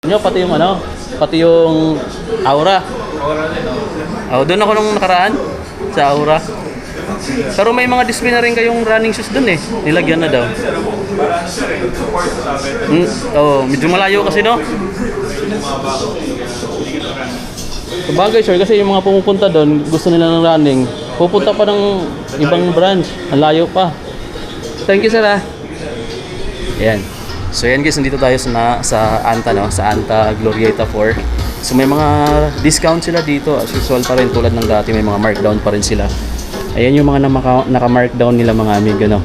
nyo, pati yung ano, pati yung aura. Oh, doon ako nung nakaraan sa aura. Pero may mga display na rin kayong running shoes doon eh. Nilagyan na daw. Mm, oh, medyo malayo kasi no. Sabagay sure kasi yung mga pumupunta doon, gusto nila ng running. Pupunta pa ng ibang branch. Ang layo pa. Thank you sir ah. Ayan. So yan guys, nandito tayo sa, sa Anta no, sa Anta Glorieta 4. So may mga discount sila dito as usual pa rin tulad ng dati, may mga markdown pa rin sila. Ayan yung mga naka-markdown nila mga amigo no.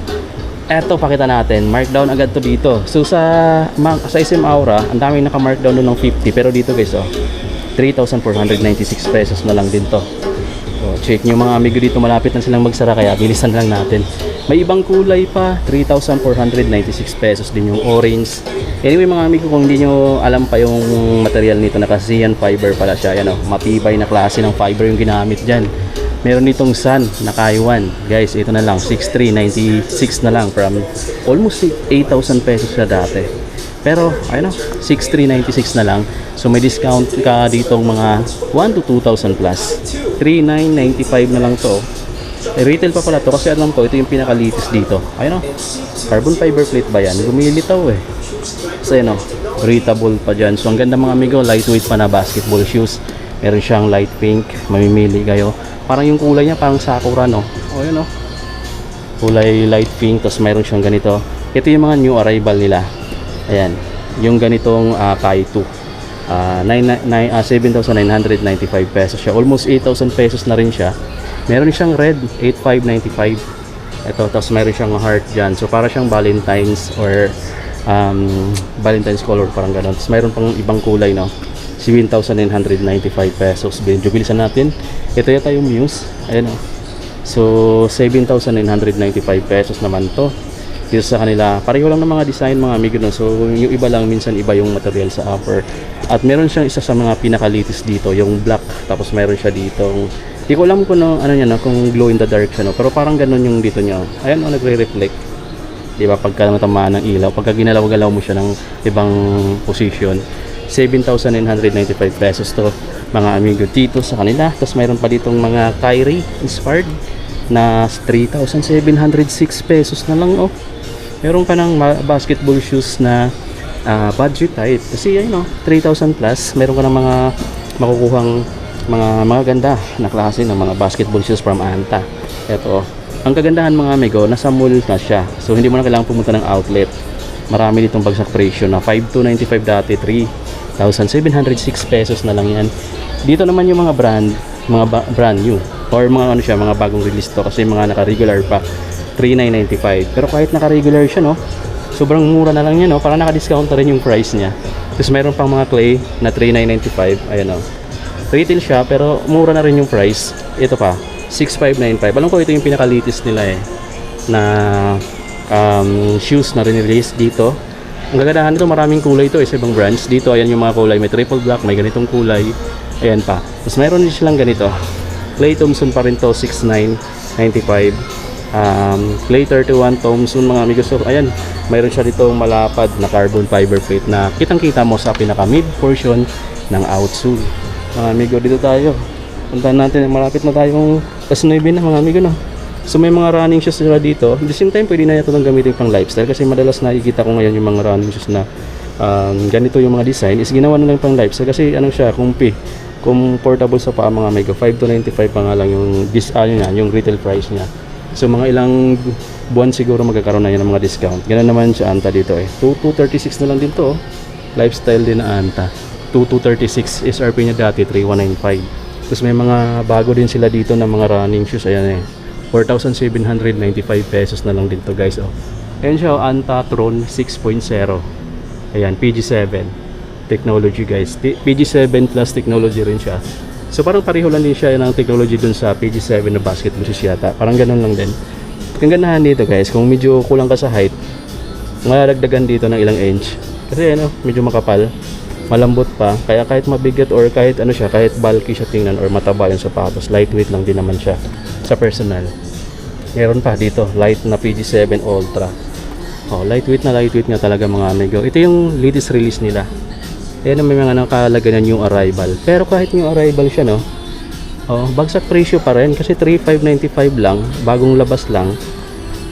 Eto pakita natin, markdown agad to dito. So sa sa SM Aura, ang daming naka-markdown doon ng 50 pero dito guys oh, 3,496 pesos na lang din to. So, check nyo mga amigo dito, malapit na silang magsara kaya bilisan lang natin. May ibang kulay pa, 3,496 pesos din yung orange. Anyway mga amigo, kung hindi nyo alam pa yung material nito, naka Zeon fiber pala siya. Yan o, matibay na klase ng fiber yung ginamit dyan. Meron ditong Sun na Kaiwan. Guys, ito na lang, 6,396 na lang from almost 8,000 pesos na dati. Pero, ayun o, 6,396 na lang. So, may discount ka ditong mga 1 to 2,000 plus. 3,995 na lang to. Eh, retail pa pala to kasi alam ko, ito yung pinaka-latest dito. Ayun o, carbon fiber plate ba yan? Gumilitaw eh. So, ayun o, breathable pa dyan. So, ang ganda mga amigo, lightweight pa na basketball shoes. Meron siyang light pink, mamimili kayo. Parang yung kulay niya, parang sakura no. O, yun o. Kulay light pink, tapos mayroon siyang ganito. Ito yung mga new arrival nila. Ayan, yung ganitong uh, Kaitu. Uh, 9, 9, uh, 7,995 pesos siya. Almost 8,000 pesos na rin siya. Meron siyang red, 8,595. Ito, tapos meron siyang heart dyan. So, para siyang Valentine's or um, Valentine's color, parang ganun. Tapos meron pang ibang kulay, no? 7,995 pesos. Medyo bilisan natin. Ito yata yung Muse. Ayan, oh. So, 7,995 pesos naman to. Dito sa kanila, pareho lang ng mga design mga amigo no. So, yung iba lang, minsan iba yung material sa upper. At meron siyang isa sa mga pinaka-latest dito, yung black. Tapos meron siya dito. Hindi ko alam kung ano, ano niya, no, kung glow in the dark siya, no. Pero parang ganun yung dito niya. Ayan, oh, nagre-reflect. Di ba? Pagka natamaan ng ilaw, pagka ginalaw-galaw mo siya ng ibang position, 7,995 pesos to mga amigo dito sa kanila. Tapos mayroon pa ditong mga Kyrie inspired na 3,706 pesos na lang oh. Meron pa ng basketball shoes na ah, budget type. Kasi ayun oh, 3,000 plus. Meron ka ng mga makukuhang mga mga ganda na klase ng mga basketball shoes from Anta. Ito oh. Ang kagandahan mga amigo, nasa mall na siya. So hindi mo na kailangan pumunta ng outlet. Marami ditong bagsak presyo na 5,295 dati, 3,706 pesos na lang yan. Dito naman yung mga brand, mga brand new or mga ano siya, mga bagong release to kasi mga naka-regular pa 3,995. Pero kahit naka-regular siya, no, sobrang mura na lang yan, no, parang naka-discount na rin yung price niya. Tapos mayroon pang mga clay na 3,995, ayan, no. Retail siya, pero mura na rin yung price. Ito pa, 6,595. Alam ko ito yung pinaka-latest nila eh, na um, shoes na rin-release dito. Ang kagandahan nito, maraming kulay ito eh, sa ibang brands. Dito, ayan yung mga kulay. May triple black, may ganitong kulay. Ayan pa. Tapos mayroon din silang ganito. Clay Thompson pa rin to, 6,995. Um, Clay 31 Thompson mga amigos. So, ayan, mayroon siya dito malapad na carbon fiber plate na kitang-kita mo sa pinaka-mid portion ng outsole. Mga amigo, dito tayo. Puntahan natin, malapit na tayong Pasnoybe na mga amigo, no? So may mga running shoes sila dito. At the same time, pwede na ito lang gamitin pang lifestyle kasi madalas nakikita ko ngayon yung mga running shoes na um, ganito yung mga design is ginawa na lang pang lifestyle kasi ano siya, kumpi. Comfortable sa paa mga amigo. 5 to 95 pa nga lang yung, dis, ano niya, yung retail price niya. So mga ilang buwan siguro magkakaroon na yan ng mga discount. Ganun naman siya Anta dito eh. 2 to 36 na lang din to. oh. Lifestyle din na Anta. 2 to 36 SRP niya dati 3195. Tapos may mga bago din sila dito na mga running shoes. Ayan eh. 4,795 pesos na lang din to guys. Oh. Ayan siya, oh, Antatron 6.0. Ayan, PG7 technology guys. T- PG7 plus technology rin siya. So parang pareho lang din siya ng technology dun sa PG7 na basketball shoes yata. Parang ganun lang din. Ang ganahan dito guys, kung medyo kulang ka sa height, madagdagan dito ng ilang inch. Kasi ano, medyo makapal, malambot pa. Kaya kahit mabigat or kahit ano siya, kahit bulky siya tingnan or mataba yung sapatos, lightweight lang din naman siya sa personal. Meron pa dito, light na PG7 Ultra. Oh, lightweight na lightweight nga talaga mga amigo. Ito yung latest release nila. Ayan may mga nakalaganan yung arrival. Pero kahit yung arrival siya, no? Oh, bagsak presyo pa rin kasi 3,595 lang, bagong labas lang.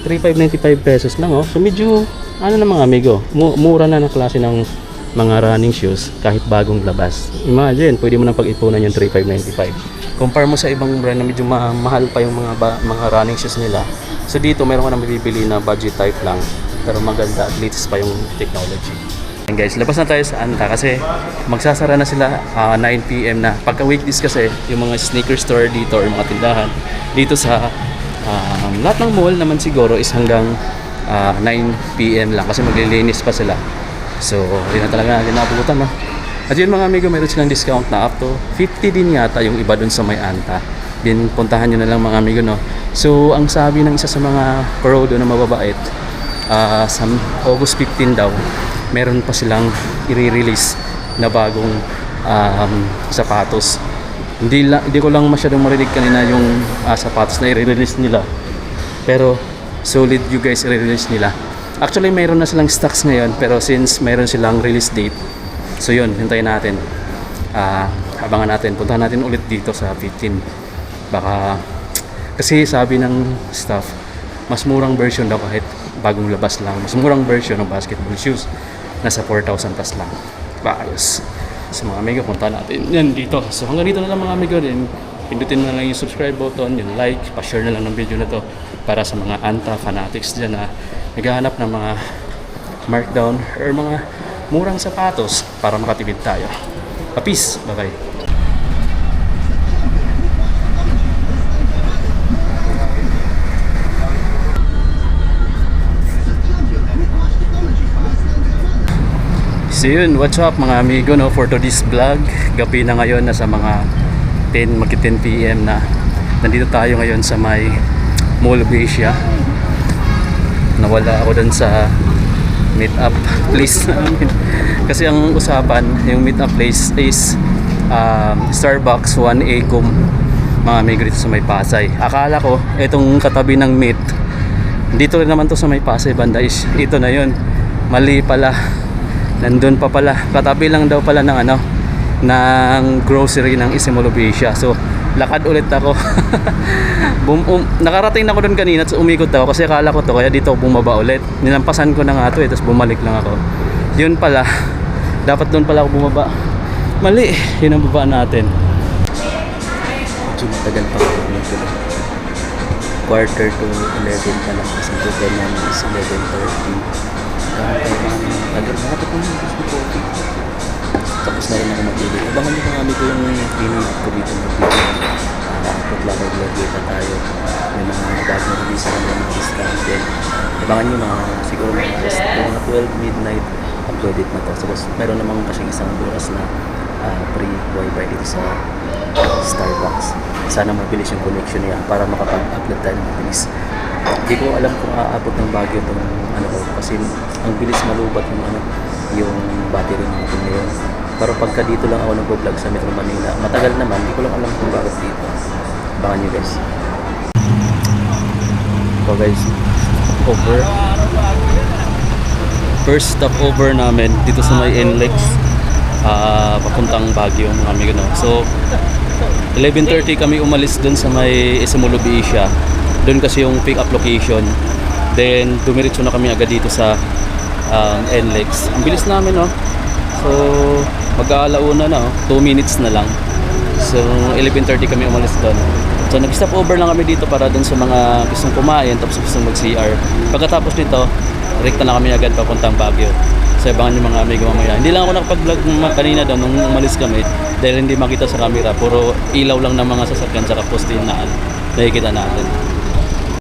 3,595 pesos lang, oh. So medyo, ano na mga amigo, mu- mura na ng klase ng mga running shoes kahit bagong labas. Imagine, pwede mo nang pag-ipunan yung 3,595. Compare mo sa ibang brand na medyo ma- mahal pa yung mga mga running shoes nila. So dito, meron ka na mabibili na budget type lang. Pero maganda at latest pa yung technology. And guys, labas na tayo sa Anta kasi magsasara na sila ah, 9pm na. Pagka weekdays kasi, yung mga sneaker store dito or mga tindahan dito sa um, lahat ng mall naman siguro is hanggang ah, 9pm lang kasi maglilinis pa sila. So, yun na talaga natin naabutan no. At yun mga amigo, meron silang discount na up to 50 din yata yung iba dun sa may Anta. Din puntahan nyo na lang mga amigo no. So, ang sabi ng isa sa mga pro doon na mababait, ah, sa August 15 daw, meron pa silang i-release na bagong um, sapatos. Hindi, la, hindi ko lang masyadong marinig kanina yung ah, sapatos na i-release nila. Pero solid you guys i-release nila. Actually, mayroon na silang stocks ngayon pero since mayroon silang release date, so yun, hintayin natin. Ah, abangan natin. Puntahan natin ulit dito sa 15. Baka kasi sabi ng staff, mas murang version daw kahit bagong labas lang. Mas murang version ng basketball shoes. Nasa 4,000 plus lang. Ba, ayos. So mga amigo, punta natin yan dito. So hanggang dito na lang mga amigo din. Pindutin na lang yung subscribe button, yung like, pa-share na lang ng video na to para sa mga Anta fanatics dyan na naghahanap ng mga markdown or mga murang sapatos para makatipid tayo. Peace! Bye-bye! So yun, what's up mga amigo no for today's vlog. Gabi na ngayon nasa mga 10 magki 10 PM na. Nandito tayo ngayon sa may Mall of Asia. Nawala ako dun sa meet up place namin. Kasi ang usapan, yung meet up place is um, Starbucks 1A Kum mga amigo dito sa may Pasay. Akala ko itong katabi ng meet dito rin naman to sa may Pasay banda is ito na yun. Mali pala nandun pa pala katabi lang daw pala ng ano ng grocery ng Isimolobesia so lakad ulit ako. Bum, um, nakarating na ako doon kanina at umikot ako kasi akala ko to kaya dito bumaba ulit. Nilampasan ko na nga to eh tapos bumalik lang ako. Yun pala dapat doon pala ako bumaba. Mali yun ang baba natin. Medyo pa ako. Quarter to 11 pa lang kasi ito ganyan is 11.30. Pa tagal na ito kung gusto ko. Tapos na rin ako magpili. Abangan niyo mga amigo yung pinili ko dito mag-video. Uh, Pagla regular data tayo. May mga bagong release na mga discount din. Abangan niyo mga siguro mga alas mga 12 midnight uploaded na to. So, meron namang kasing isang oras na uh, free wifi dito sa Starbucks. Sana mabilis yung connection niya para makapag-upload tayo ng mabilis. Hindi ko alam kung aabot ng bagyo itong ano ko kasi ang bilis malubat yung ano yung battery natin ngayon. Pero pagka dito lang ako nag-vlog sa Metro Manila, matagal naman, hindi ko lang alam kung bakit dito. Abangan nyo guys. So guys, over. First stop over namin dito sa may NLEX. ah papuntang Baguio mga amigo no. So 11:30 kami umalis dun sa may Isimulubi Asia. Doon kasi yung pick up location. Then dumiretso na kami agad dito sa um, NLEX. Ang bilis namin no. So mag-aalauna na, 2 minutes na lang. So 11:30 kami umalis doon. So nag-stop over lang kami dito para doon sa mga gustong kumain tapos gustong mag-CR. Pagkatapos nito, rekta na kami agad papuntang Baguio. So abangan yung mga amigo mamaya. Hindi lang ako nakapag-vlog kanina doon nung umalis kami dahil hindi makita sa camera. Puro ilaw lang ng mga sasakyan sa poste na nakikita natin.